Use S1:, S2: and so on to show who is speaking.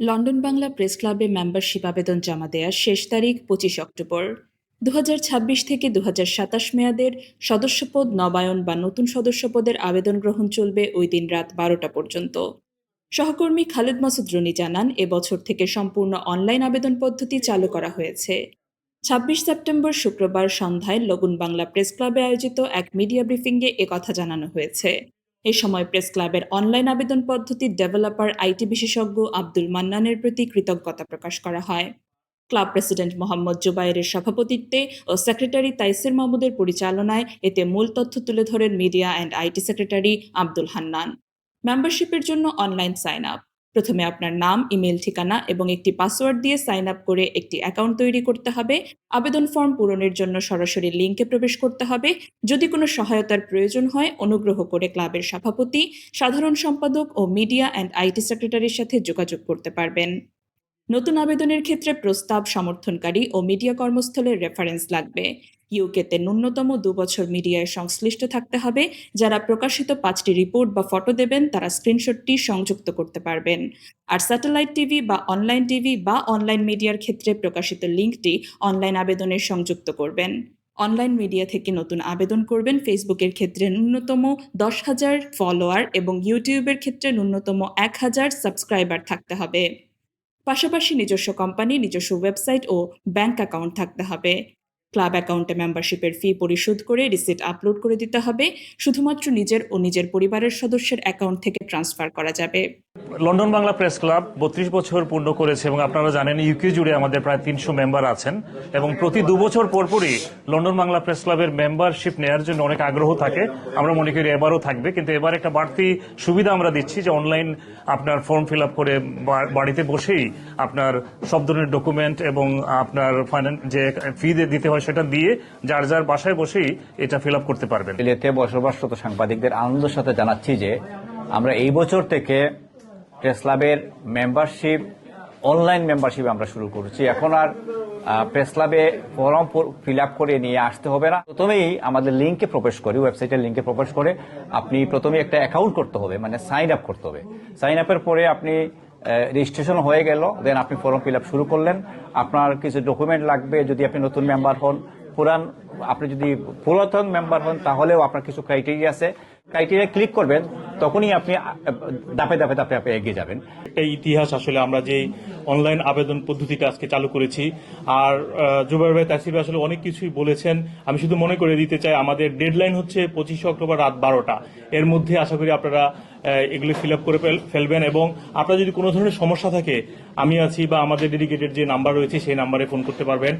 S1: London Bangla press ক্লাবে membership আবেদন জমা দেওয়ার শেষ তারিখ পঁচিশ অক্টোবর। দু হাজার ছাব্বিশ থেকে দু হাজার সাতাশ মেয়াদের সদস্যপদ, নবায়ন বা নতুন সদস্যপদের আবেদন গ্রহণ চলবে ওই দিন রাত বারোটা পর্যন্ত। সহকর্মী খালেদ মাসুদ রনি জানান এবছর থেকে সম্পূর্ণ অনলাইন আবেদন পদ্ধতি চালু করা হয়েছে। ছাব্বিশ সেপ্টেম্বর শুক্রবার সন্ধ্যায় লগুন বাংলা প্রেস ক্লাবে আয়োজিত এক মিডিয়া ব্রিফিংয়ে একথা জানানো হয়েছে। এ সময় প্রেস ক্লাবের অনলাইন আবেদন পদ্ধতির ডেভেলপার, আইটি বিশেষজ্ঞ আব্দুল মান্নানের প্রতি কৃতজ্ঞতা প্রকাশ করা হয়। ক্লাব প্রেসিডেন্ট মোহাম্মদ জুবাইরের সভাপতিত্বে ও সেক্রেটারি তাইসির মাহমুদের পরিচালনায় এতে মূল তথ্য তুলে ধরেন media and IT secretary Abdul Hannan. মেম্বারশিপের জন্য অনলাইন সাইন আপ। প্রথমে আপনার নাম ইমেল ঠিকানা এবং একটি পাসওয়ার্ড দিয়ে সাইন আপ করে একটি অ্যাকাউন্ট তৈরি করতে হবে। আবেদন ফর্ম পূরণের জন্য সরাসরি লিঙ্কে প্রবেশ করতে হবে। যদি কোনো সহায়তার প্রয়োজন হয়, অনুগ্রহ করে ক্লাবের সভাপতি, সাধারণ সম্পাদক ও মিডিয়া অ্যান্ড আইটি সেক্রেটারির সাথে যোগাযোগ করতে পারবেন। নতুন আবেদনের ক্ষেত্রে প্রস্তাব সমর্থনকারী ও মিডিয়া কর্মস্থলের রেফারেন্স লাগবে। ইউকেতে ন্যূনতম দুবছর মিডিয়ায় সংশ্লিষ্ট থাকতে হবে। যারা প্রকাশিত পাঁচটি রিপোর্ট বা ফটো দেবেন, তারা স্ক্রিনশটটি সংযুক্ত করতে পারবেন। আর স্যাটেলাইট টিভি বা অনলাইন টিভি বা অনলাইন মিডিয়ার ক্ষেত্রে প্রকাশিত লিঙ্কটি অনলাইন আবেদনে সংযুক্ত করবেন। অনলাইন মিডিয়া থেকে নতুন আবেদন করবেন ফেসবুকের ক্ষেত্রে ন্যূনতম দশ হাজার ফলোয়ার এবং ইউটিউবের ক্ষেত্রে ন্যূনতম এক হাজার সাবস্ক্রাইবার থাকতে হবে। পাশাপাশি নিজস্ব কোম্পানি, নিজস্ব ওয়েবসাইট ও ব্যাংক অ্যাকাউন্ট থাকতে হবে। ক্লাব অ্যাকাউন্টে মেম্বারশিপের ফি পরিশোধ করে রিসিট আপলোড করে দিতে হবে। শুধুমাত্র নিজের ও নিজের পরিবারের সদস্যের অ্যাকাউন্ট থেকে ট্রান্সফার করা যাবে।
S2: লন্ডন বাংলা প্রেস ক্লাব বত্রিশ বছর পূর্ণ করেছে এবং আপনারা জানেন ইউকে জুড়ে আমাদের প্রায় তিনশো মেম্বার আছেন এবং প্রতি দু বছর পরপরই লন্ডন বাংলা প্রেস ক্লাবের মেম্বারশিপ নেওয়ার জন্য অনেক আগ্রহ থাকে। আমরা মনে করি এবারও থাকবে, কিন্তু এবার একটা বাড়তি সুবিধা আমরা দিচ্ছি যে অনলাইন আপনার ফর্ম ফিল আপ করে বাড়িতে বসেই আপনার সব ধরনের ডকুমেন্ট এবং আপনার ফাইন্যান্স যে ফি দিতে হয় সেটা দিয়ে যার যার বাসায় বসেই এটা ফিল আপ করতে পারবেন।
S3: অস্ট্রেলিয়াতে বসবাসরত সাংবাদিকদের আনন্দের সাথে জানাচ্ছি যে আমরা এই বছর থেকে প্রেস ক্লাবের মেম্বারশিপ, অনলাইন মেম্বারশিপ আমরা শুরু করছি। এখন আর প্রেস ক্লাবে ফর্ম ফিল আপ করে নিয়ে আসতে হবে না। প্রথমেই আমাদের লিঙ্কে প্রবেশ করি, ওয়েবসাইটের লিঙ্কে প্রবেশ করে আপনি প্রথমে একটা অ্যাকাউন্ট করতে হবে মানে সাইন আপ করতে হবে। সাইন আপের পরে আপনি রেজিস্ট্রেশন হয়ে গেল দেন আপনি ফর্ম ফিল শুরু করলেন। আপনার কিছু ডকুমেন্ট লাগবে, যদি আপনি নতুন মেম্বার হন, পুরান, আপনি যদি পুরাতন মেম্বার হন, তাহলেও আপনার কিছু ক্রাইটেরিয়া আছে। ক্রাইটেরিয়া ক্লিক করবেন তখনই আপনি ধাপে ধাপে ধাপে আপনি এগিয়ে যাবেন।
S4: এই ইতিহাস আসলে আমরা যে অনলাইন আবেদন পদ্ধতিটা আজকে চালু করেছি, আর জুবাইর ভাই তাসির আসলে অনেক কিছুই বলেছেন। আমি শুধু মনে করে দিতে চাই, আমাদের ডেডলাইন হচ্ছে পঁচিশে অক্টোবর রাত বারোটা। এর মধ্যে আশা করি আপনারা এগুলো ফিল আপ করে ফেল- ফেলবেন এবং আপনার যদি কোনো ধরনের সমস্যা থাকে, আমি আছি বা আমাদের ডেডিকেটেড যে নাম্বার রয়েছে, সেই নাম্বারে ফোন করতে পারবেন।